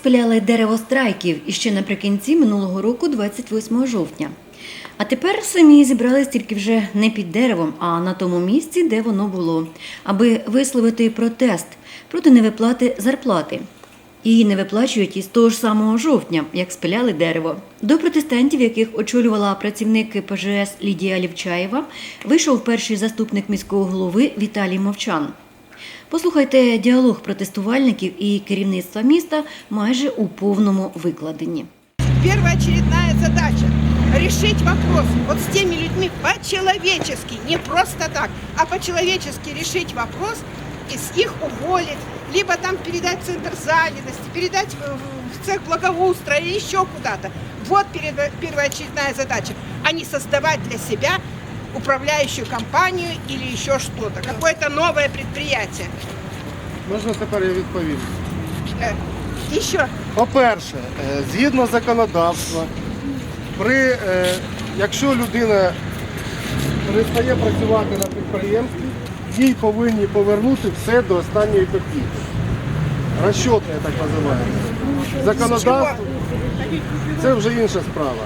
спиляли дерево страйків іще наприкінці минулого року, 28 жовтня. А тепер самі зібрались тільки вже не під деревом, а на тому місці, де воно було, аби висловити протест проти невиплати зарплати. Її не виплачують із того ж самого жовтня, як спиляли дерево. До протестантів, яких очолювала працівник ПЖС Лідія Лівчаєва, вийшов перший заступник міського голови Віталій Мовчан. Послухайте діалог протестувальників і керівництва міста майже у повному викладенні. Первоочередная задача – решить вопрос вот с теми людьми по-человечески, не просто так, а по-человечески решить вопрос и с их уволить, либо там передать в центр занятости, передать в в цех благоустройства или еще куда-то. Вот перед- первоочередная задача, а не создавать для себя управляющую компанию или еще что-то, какое-то новое предприятие. Можна тепер я відповім? Э, Еще По-перше, е, згідно законодавства, при, е, якщо людина перестає працювати на підприємстві, їй повинні повернути все до останньої копійки. Розчет, я так називаю. Законодавство це вже інша справа.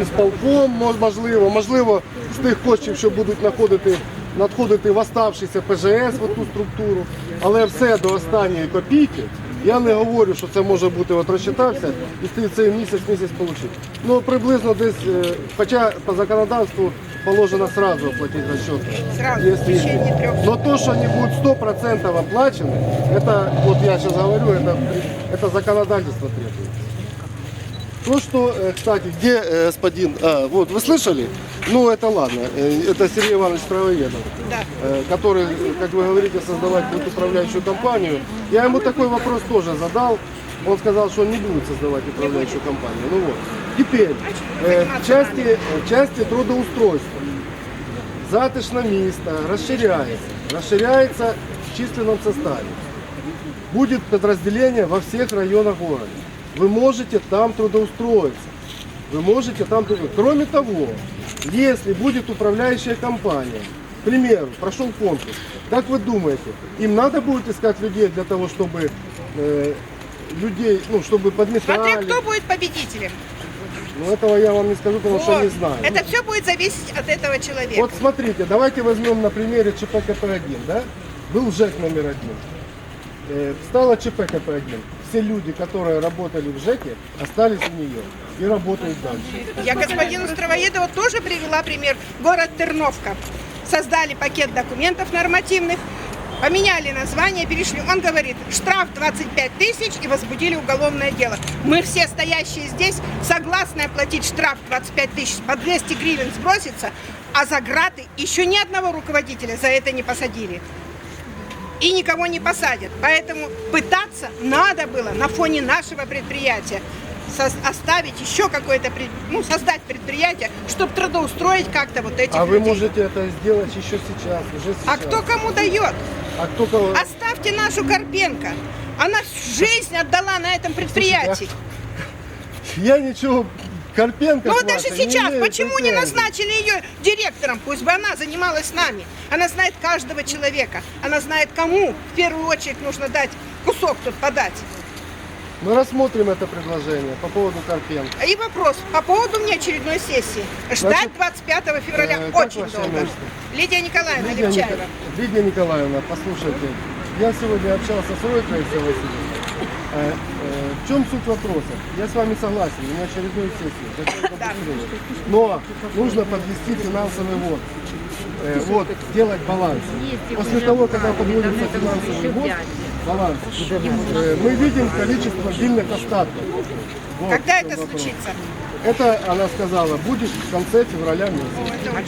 І з полком мо- можливо, можливо, з тих коштів, що будуть надходити, надходити в оставшийся ПЖС в ту структуру, але все до останньої копійки. Я не говорю, що це може бути от розчитався і ти цей місяць місяць отримав. Ну приблизно десь, е, хоча по законодавству положено сразу оплатити розчет. Сразу, в течение трех Но то, что они будут 100% оплачены, это, вот я сейчас говорю, это, это законодательство требует. То, что, э, кстати, где э, господин, а, вот, вы слышали? Ну, это ладно, э, это Сергей Иванович Травоедов, да. э, который, как вы говорите, создавать будет управляющую компанию. Я ему такой вопрос тоже задал. Он сказал, что он не будет создавать управляющую компанию. Ну вот. Теперь, э, в части, э, в части трудоустройства. Затишне місто розширяється. Розширяється в численном составе. Будет подразделение во всех районах города. Вы можете там трудоустроиться. Вы можете там. Кроме того, если будет управляющая компания, к примеру, прошел конкурс, как вы думаете, им надо будет искать людей для того, чтобы э, людей, ну, чтобы подметали? Смотря кто будет победителем. Ну, этого я вам не скажу, потому что Вот. не знаю. Это все будет зависеть от этого человека. Вот смотрите, давайте возьмем на примере ЧП КП-1, да? Был ЖЭК номер один. Э, Стало ЧП КП-1. Все люди, которые работали в ЖЭКе, остались у нее и работают дальше. Я господину Стравоедову тоже привела пример. Город Терновка. Создали пакет документов нормативных, поменяли название, перешли. Он говорит, штраф 25 тысяч и возбудили уголовное дело. Мы все стоящие здесь согласны оплатить штраф 25 тысяч, по 200 гривен сброситься, а за граты еще ни одного руководителя за это не посадили. И никого не посадят. Поэтому пытаться надо было на фоне нашего предприятия оставить еще какое-то, ну, создать предприятие, чтобы трудоустроить как-то вот этих А вы людей. можете это сделать еще сейчас, уже сейчас. А кто кому дает? А кто кого? Оставьте нашу Карпенко. Она жизнь отдала на этом предприятии. Я ничего, Карпенко Ну вот даже сейчас, имею почему не претензий. назначили ее директором? Пусть бы она занималась нами. Она знает каждого человека. Она знает, кому в первую очередь нужно дать кусок тут подать. Мы рассмотрим это предложение по поводу Карпенко. И вопрос по поводу внеочередной сессии. Ждать Значит, 25 февраля э, очень долго. имя? Лидия Николаевна Лидия, Левчаева. Ника- Лидия Николаевна, послушайте, я сегодня общался с Ройко Алексеем Васильевичем. Э, э, В чем суть вопроса? Я с вами согласен, у меня очередную сессию. Но нужно подвести финансовый вот. Э, Вот, сделать баланс. После того, когда подводится финансовый год, баланс, э, мы видим количество дельных остатков. Вот Когда это случится? Это, она сказала, будет в конце февраля месяца.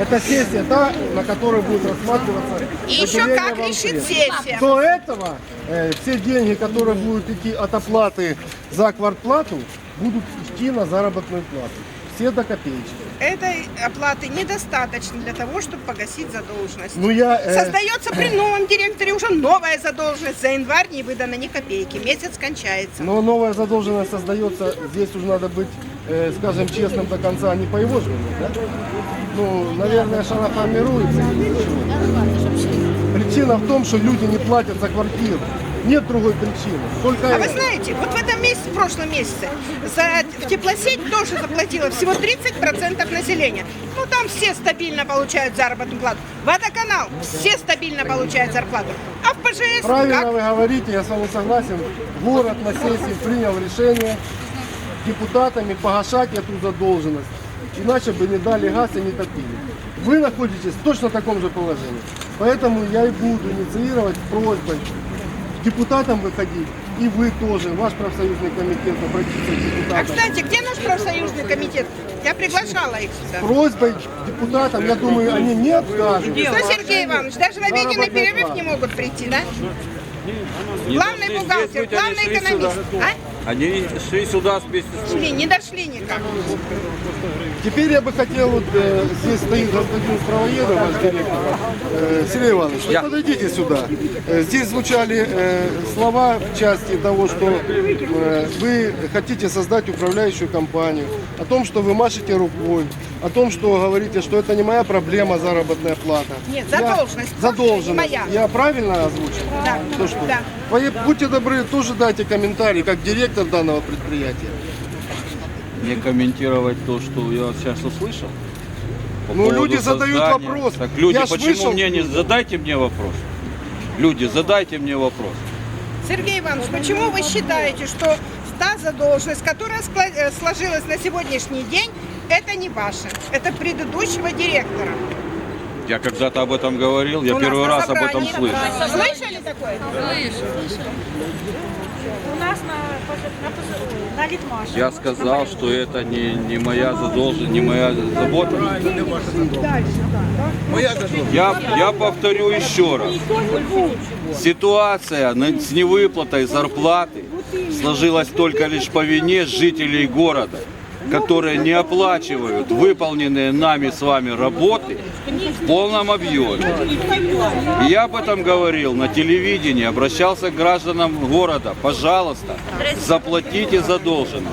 Это сессия та, на которой будет рассматриваться И еще как решит сессия. До этого э, все деньги, которые будут идти от оплаты за квартплату, будут идти на заработную плату. Все до копеечки. Этой оплаты недостаточно для того, чтобы погасить задолженность. Ну я... э, Создается при новом директоре уже новая задолженность. За январь не выдано ни копейки. Месяц кончается. но новая задолженность создается, здесь уже надо быть, э, скажем, честным до конца, не по его желанию, да? Ну, наверное, она формируется. Причина в том, что люди не платят за квартиру. Нет другой причины. Только А вы знаете, вот в этом месяц, в прошлом месяце за, в теплосеть тоже заплатило всего 30% населения. Ну там все стабильно получают заработную плату. Водоканал все стабильно получают зарплату. А в ПЖС Правильно как? вы говорите, я с вами согласен. Город на сессии принял решение депутатами погашать эту задолженность. Иначе бы не дали газ и не топили. Вы находитесь в точно таком же положении. Поэтому я и буду инициировать просьбой депутатам выходить. И вы тоже, ваш профсоюзный комитет, обратиться к А депутатам. кстати, где наш профсоюзный комитет? Я приглашала их сюда. Просьбой депутатам, я думаю, они не откажут. Что, Сергей Иванович, даже на обеденный перерыв не могут прийти, да? Главный бухгалтер, главный экономист. А? Они шли сюда вместе с Шли, не дошли никак. Теперь я бы хотел, вот э, здесь стоит господин Правоедов, ваш директор. Э, Сергей Иванович, вы Я. подойдите сюда. Э, здесь звучали э, слова в части того, что э, вы хотите создать управляющую компанию, о том, что вы машете рукой, о том, что говорите, что это не моя проблема заработная плата. Нет, Я- задолженность. Задолженность. Не моя. Я правильно озвучил? Да, То, что? да. Вы- Будьте добры, тоже дайте комментарий, как директор данного предприятия. Не комментировать то, что я сейчас услышал. по Ну, люди задают создания. вопрос. Так люди, Я почему вышел- мне не задайте мне вопрос? Люди, задайте мне вопрос. Сергей Иванович, почему вы считаете, что та задолженность, которая э, сложилась на сегодняшний день, это не ваша, это предыдущего директора? Я когда-то об этом говорил, я У первый раз об этом слышу. Слышали такое? У нас на, на, на, Литмаше. Я сказал, что это не, не моя задолженность, не моя забота. Я, я повторю еще раз. Ситуация с невыплатой зарплаты сложилась только лишь по вине жителей города, которые не оплачивают выполненные нами с вами работы в полном объеме. Я об этом говорил на телевидении, обращался к гражданам города. Пожалуйста, заплатите задолженность.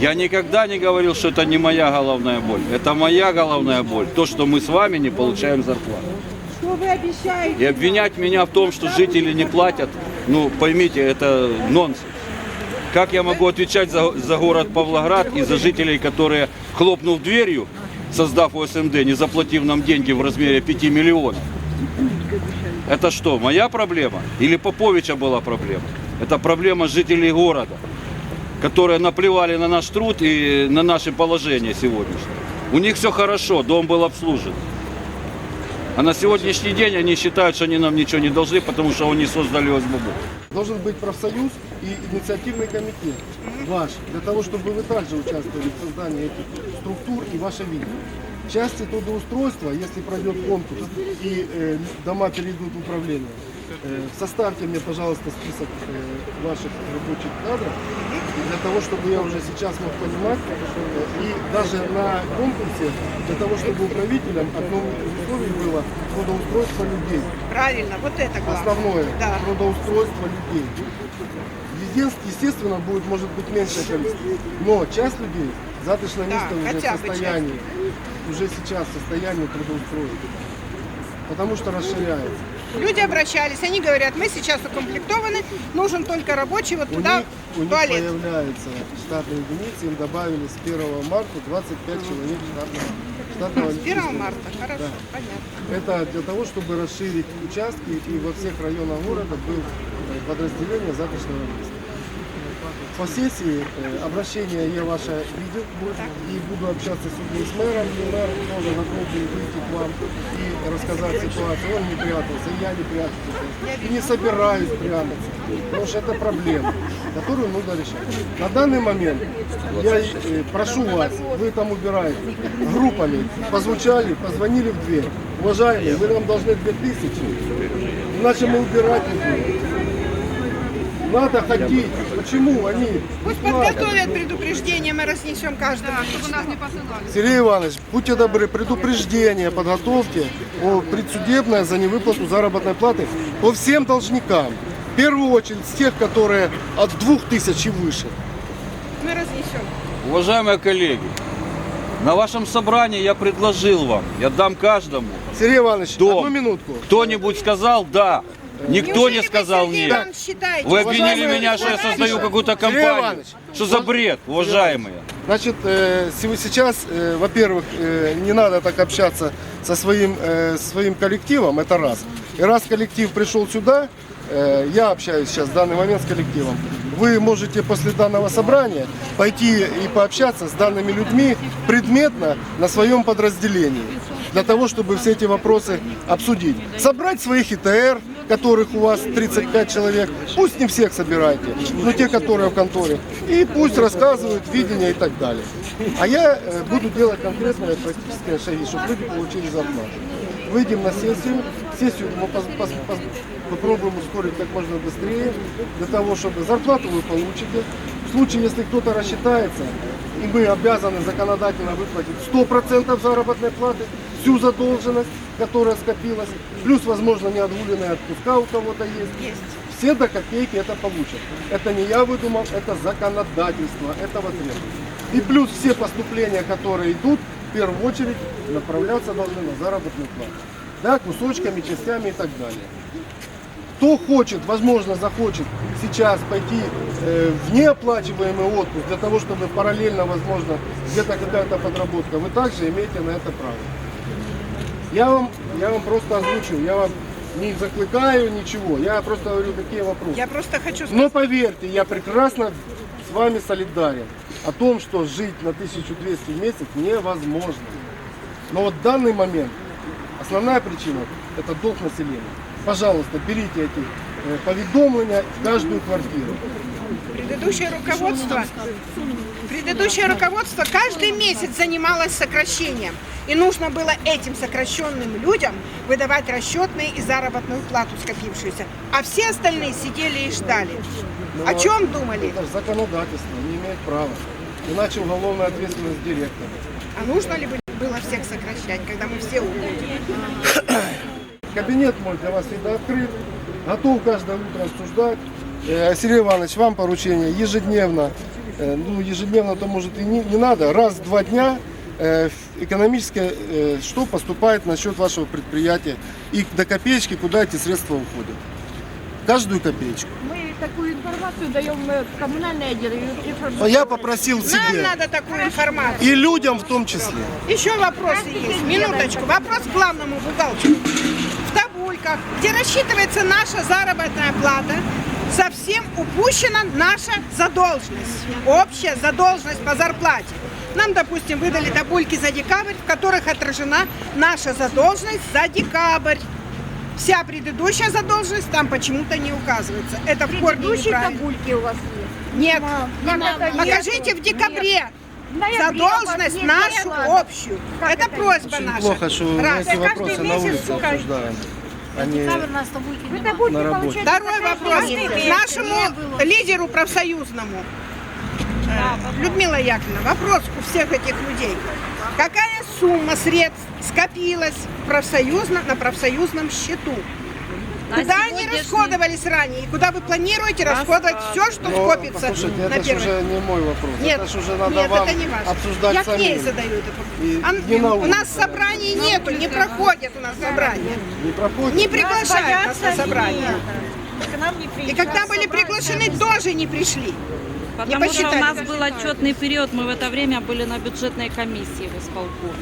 Я никогда не говорил, что это не моя головная боль. Это моя головная боль. То, что мы с вами не получаем зарплату. И обвинять меня в том, что жители не платят, ну поймите, это нонсенс. Как я могу отвечать за, за город Павлоград и за жителей, которые, хлопнув дверью, создав ОСМД, не заплатив нам деньги в размере 5 миллионов? Это что, моя проблема? Или Поповича была проблема? Это проблема жителей города, которые наплевали на наш труд и на наше положение сегодняшнее. У них все хорошо, дом был обслужен. А на сегодняшний день они считают, что они нам ничего не должны, потому что они создали ОСББ. Должен быть профсоюз и инициативный комитет ваш, для того, чтобы вы также участвовали в создании этих структур и ваше видение. Части трудоустройства, если пройдет конкурс и э, дома перейдут в управление, э, составьте мне, пожалуйста, список э, ваших рабочих кадров, для того, чтобы я уже сейчас мог понимать, э, и даже на конкурсе, для того, чтобы управителям одном из условий было трудоустройство людей. Правильно, вот это главное. Основное Да. трудоустройство людей. Естественно, будет, может быть, меньшее количество. Но часть людей заточно Да, уже в состоянии, уже сейчас в состоянии трудоустроиться. Потому что расширяется. Люди обращались, они говорят, мы сейчас укомплектованы, нужен только рабочий вот У туда них, у них туалет. появляется штатные единицы, им добавили с 1 марта 25 человек штатного, штатного С 1 числа. марта, хорошо, Да. понятно. Это для того, чтобы расширить участки и во всех районах города был подразделение заточного места. По сессии э, обращение я ваше видел и буду общаться сегодня с мэром. И мэр тоже готов выйти к вам и рассказать ситуацию. Он не прятался, я не прятался. И не собираюсь прятаться. Потому что это проблема, которую нужно решать. На данный момент я э, прошу вас, вы там убираете, группами позвучали, позвонили в дверь. Уважаемые, вы нам должны 2000, иначе мы убирать не будем. Надо ходить. Почему они? Пусть не подготовят предупреждение, мы разнесем каждому. лично. Сергей Иванович, будьте добры, предупреждение, подготовьте о предсудебное за невыплату заработной платы по всем должникам. В первую очередь с тех, которые от 2000 и выше. Мы разнесем. Уважаемые коллеги, на вашем собрании я предложил вам, я дам каждому. Сергей Иванович, Дом. одну минутку. Кто-нибудь сказал, да, Никто Неужели не вы, сказал Сергей нет. Иванович, считаете, Вы что обвинили вы меня, что я создаю какую-то Сергей компанию. Иванович, Что за бред, уважаемые? Значит, э, сего- сейчас, э, во-первых, э, не надо так общаться со своим, э, своим коллективом, это раз. И раз коллектив пришел сюда, э, я общаюсь сейчас в данный момент с коллективом, вы можете после данного собрания пойти и пообщаться с данными людьми предметно на своем подразделении, для того, чтобы все эти вопросы обсудить. Собрать своих ИТР, которых у вас 35 человек, пусть не всех собирайте, но те, которые в конторе, и пусть рассказывают видение и так далее. А я э, буду делать конкретные практические шаги, чтобы люди получили зарплату. Выйдем на сессию, сессию мы пос- пос- пос- попробуем ускорить как можно быстрее, для того, чтобы зарплату вы получите. В случае, если кто-то рассчитается, и мы обязаны законодательно выплатить 100% заработной платы, всю задолженность, которая скопилась, плюс, возможно, неотгуленные отпуска у кого-то есть. Все до копейки это получат. Это не я выдумал, это законодательство, этого требует. И плюс все поступления, которые идут, в первую очередь направляться должны на заработную плату. Да, кусочками, частями и так далее. Кто хочет, возможно, захочет сейчас пойти э, в неоплачиваемый отпуск для того, чтобы параллельно, возможно, где-то какая-то подработка, вы также имеете на это право. Я вам, я вам просто озвучу, я вам не закликаю ничего, я просто говорю, какие вопросы. Я просто хочу сказать, Но поверьте, я прекрасно с вами солидарен о том, что жить на 1200 в месяц невозможно. Но вот в данный момент основная причина – это долг населения. Пожалуйста, берите эти э, поведомления в каждую квартиру. предыдущее руководство, предыдущее руководство каждый месяц занималось сокращением. И нужно было этим сокращенным людям выдавать расчетные и заработную плату скопившуюся. А все остальные сидели и ждали. О чем думали? Это же законодательство, не имеет права. Иначе уголовная ответственность директора. А нужно ли было всех сокращать, когда мы все уходим? Кабинет мой для вас всегда открыт. Готов каждое утро обсуждать. Э, Сергей Иванович, вам поручение ежедневно, ну ежедневно то может и не, не надо, раз в два дня э, экономическое, э, что поступает на счет вашего предприятия и до копеечки, куда эти средства уходят. Каждую копеечку. Мы такую информацию даем э, в коммунальное отдел. и Но информационное. я попросил Нам себе надо такую информацию. и людям в том числе. Еще вопросы есть. Минуточку. Вопрос к главному бухгалтеру. В табульках, где рассчитывается наша заработная плата, совсем упущена наша задолженность. Общая задолженность по зарплате. Нам, допустим, выдали табульки за декабрь, в которых отражена наша задолженность за декабрь. Вся предыдущая задолженность там почему-то не указывается. Это в корне неправильно. табульки у вас есть. Нет. Как это Покажите нет? в декабре ноябре задолженность нашу общую. Как это это просьба Очень наша. плохо, что мы Раз. эти вопросы на улице обсуждаем. Табульки На работе. Второй вопрос. Нашему лидеру профсоюзному. Э, Людмила Яковлевна, вопрос у всех этих людей. Какая сумма средств скопилась профсоюзно, на профсоюзном счету? Куда они расходовались ранее? И куда вы планируете расходовать все, что Но, скопится послушайте, на это же первый? уже не мой вопрос. Нет, это же уже надо нет, вам это не важно. обсуждать Я к ней самим. задаю этот И вопрос. А не на у нас собраний нету, не проходят у нас собрания. Не проходит? Не приглашают нас на. К нам не И когда были приглашены, тоже не пришли. Потому что у нас был отчетный период, мы в это время были на бюджетной комиссии в исполкоме.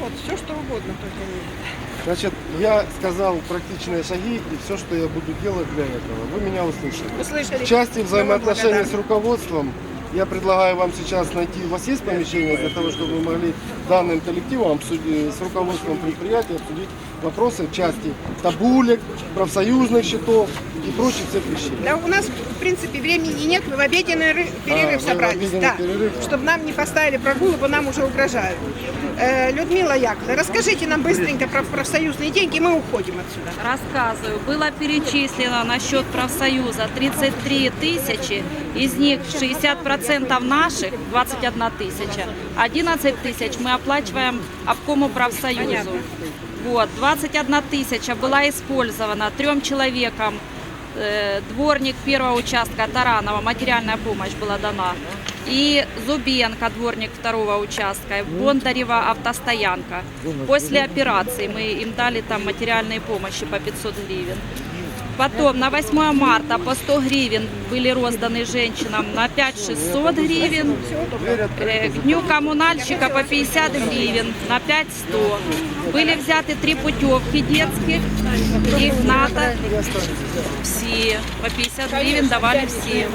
Вот, все что угодно только не. Значит, я сказал практичные шаги и все, что я буду делать для этого. Вы меня услышали. Услышали? В части взаимоотношений с руководством я предлагаю вам сейчас найти, у вас есть помещение для того, чтобы вы могли данным коллективом обсудить, с руководством предприятия обсудить вопросы в части табулек, профсоюзных счетов и прочих всех вещей. Да у нас, в принципе, времени нет, мы в обеденный ры- перерыв в собрались. Да, перерыв. чтобы нам не поставили прогулы, бо нам уже угрожают. Э, Людмила Яковлевна, расскажите нам быстренько про профсоюзные деньги, мы уходим отсюда. Рассказываю, было перечислено на счет профсоюза 33 тысячи, из них 60% наших, 21 тысяча, 11 тысяч мы оплачиваем обкому профсоюзу. Вот, 21 тысяча была использована трем человекам, э, дворник первого участка Таранова, материальная помощь была дана, и Зубенко, дворник второго участка, Бондарева автостоянка. После операции мы им дали там материальные помощи по 500 гривен. Потом на 8 марта по 100 гривен были розданы женщинам на 5 600 гривен. Э, К дню коммунальщика по 50 гривен на 5 100. Были взяты три путевки детских. Их надо все. По 50 гривен давали все.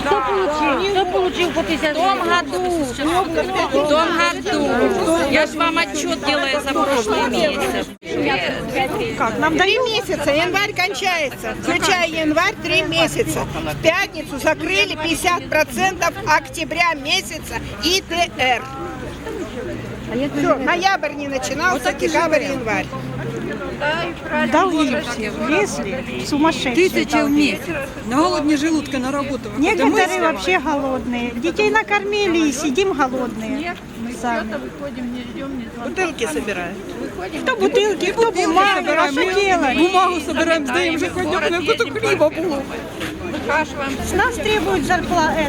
Кто получил? Кто получил по 50 В том году, в том году, я же вам отчет делаю за прошлый месяц. Как? Нам три месяца, январь кончается. Включая январь, три месяца. В пятницу закрыли 50% октября месяца ИТР. Все, ноябрь не начинался, декабрь, январь. Долги все влезли, сумасшедшие Тысяча в месяц. На голодне желудка на работу. Некоторые вообще голодные. Детей накормили и сидим голодные. Сами. Бутылки собирают. Кто бутылки, кто бумагу, а что делать? Бумагу собираем, сдаем же хоть на кусок хлеба было. С нас требуют зарплату,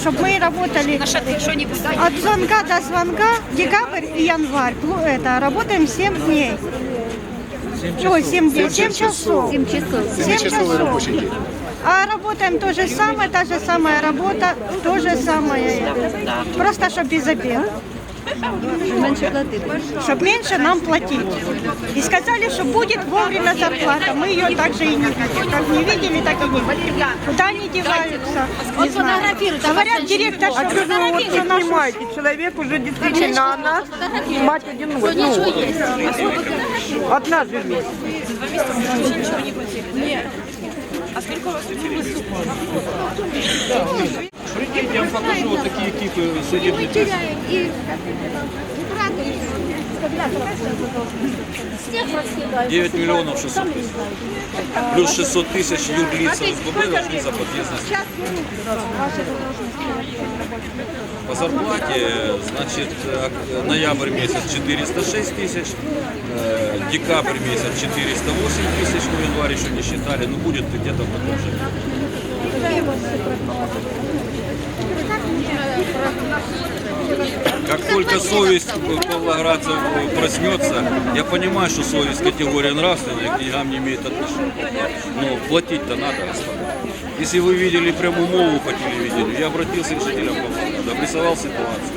чтобы мы работали от звонка до звонка, декабрь и январь. Это, работаем 7 дней. Ой, 7 дней, 7 часов. 7 часов. А работаем то же самое, та же самая работа, то же самое. Просто, чтобы без обеда. Менше платити. Чтобы меньше нам платить. И сказали, что будет вовремя зарплата. Мы ее также и не видели. Как не видели, так и не видели. Куда они деваются? Не знаю. Говорят, директор, что вот, что нашу Человек уже действительно она, мать одиночка. Ну, одна живет. Прикиньте, покажу вот такие кипы судебных и 9 миллионов 600 тысяч. Плюс 600 тысяч юрлица СББ должны за подъездность. По зарплате, значит, ноябрь месяц 406 тысяч, э, декабрь месяц 408 тысяч, ну январь еще не считали, но будет где-то в таком же. Как только совесть павлоградцев проснется, я понимаю, что совесть категория нравственная, к деньгам не имеет отношения. Но платить-то надо. Если вы видели прямую мову по телевидению, я обратился к жителям Павлограда, обрисовал ситуацию.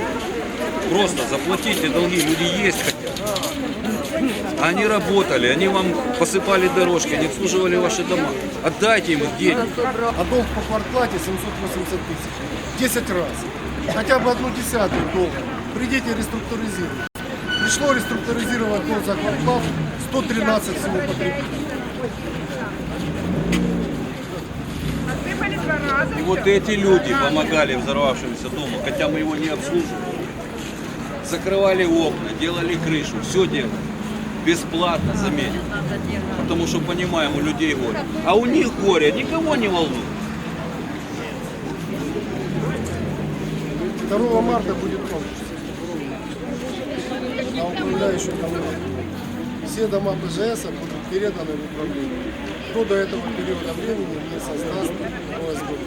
Просто заплатите долги, люди есть хотят. Они работали, они вам посыпали дорожки, они обслуживали ваши дома. Отдайте им деньги. А долг по квартплате 780 тысяч. 10 раз. Хотя бы одну десятую долга. Придите реструктуризировать. Пришло реструктуризировать долг за квартал 113 всего потребителей. И вот эти люди помогали взорвавшемуся дому, хотя мы его не обслуживали. Закрывали окна, делали крышу, все делали. Бесплатно, заметьте. Потому что понимаем, у людей горе. А у них горе никого не волнует. 2 марта будет конкурс. На управляющую компанию. Все дома БЖС будут переданы в управление. Кто до этого периода времени не создаст ОСББ.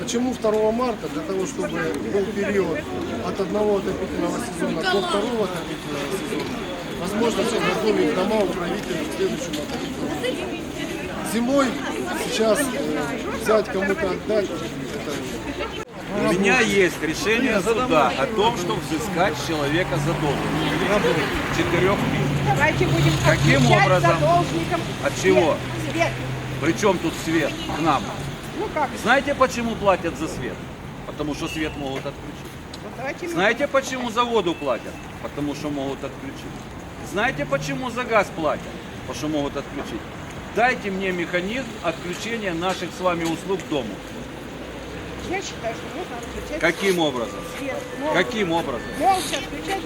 Почему 2 марта? Для того, чтобы был период от одного отопительного сезона до второго отопительного сезона возможность готовить дома управителей к следующему отопительному сезону. Зимой сейчас э, взять кому-то отдать, это У меня есть решение суда о том, чтобы взыскать человека задолженность. Четырех. Давайте будем Каким образом? От чего? Свет. Причем тут свет к нам? Ну как? Знаете, почему платят за свет? Потому что свет могут отключить. Знаете, почему за воду платят? Потому что могут отключить. Знаете, почему за газ платят? Потому что могут отключить. Дайте мне механизм отключения наших с вами услуг дому. Я считаю, что нужно отключать Каким образом? свет. Молча, Каким образом? молча отключать.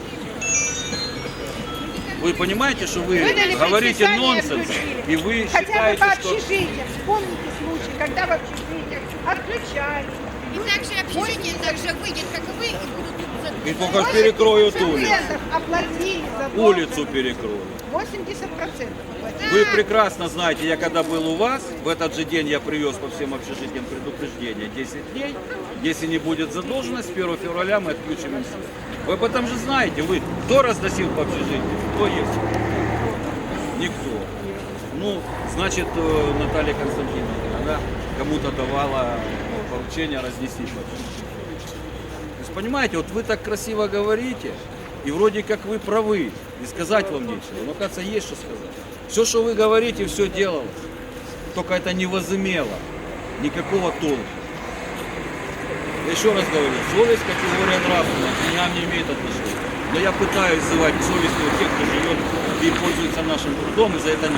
Вы понимаете, что вы Выдали говорите предписание, нонсенс, отключили. и вы Хотя бы считаете, по что... общежитиям. Вспомните случай, когда в общежитиях отключали. И также общежитие также выйдет, как и вы, и будут И только перекроют улицу. 80% оплатили за Улицу перекроют. 80% оплатили. Вы прекрасно знаете, я когда был у вас, в этот же день я привез по всем общежитиям предупреждение 10 дней. Если не будет задолженность, с 1 февраля мы отключим им свет. Вы об этом же знаете, вы кто разносил по общежитию, кто есть. Никто. Ну, значит, э, Наталья Константиновна, да, кому-то давала поручение разнести. То есть, понимаете, вот вы так красиво говорите, и вроде как вы правы, и сказать вам нечего. Но, кажется, есть что сказать. Все, что вы говорите, все делалось. Только это не возымело никакого толку. Я еще раз говорю, совесть категория нравственная, к деньгам не имеет отношения. Но я пытаюсь вызывать совесть у тех, кто живет и пользуется нашим трудом, и за это не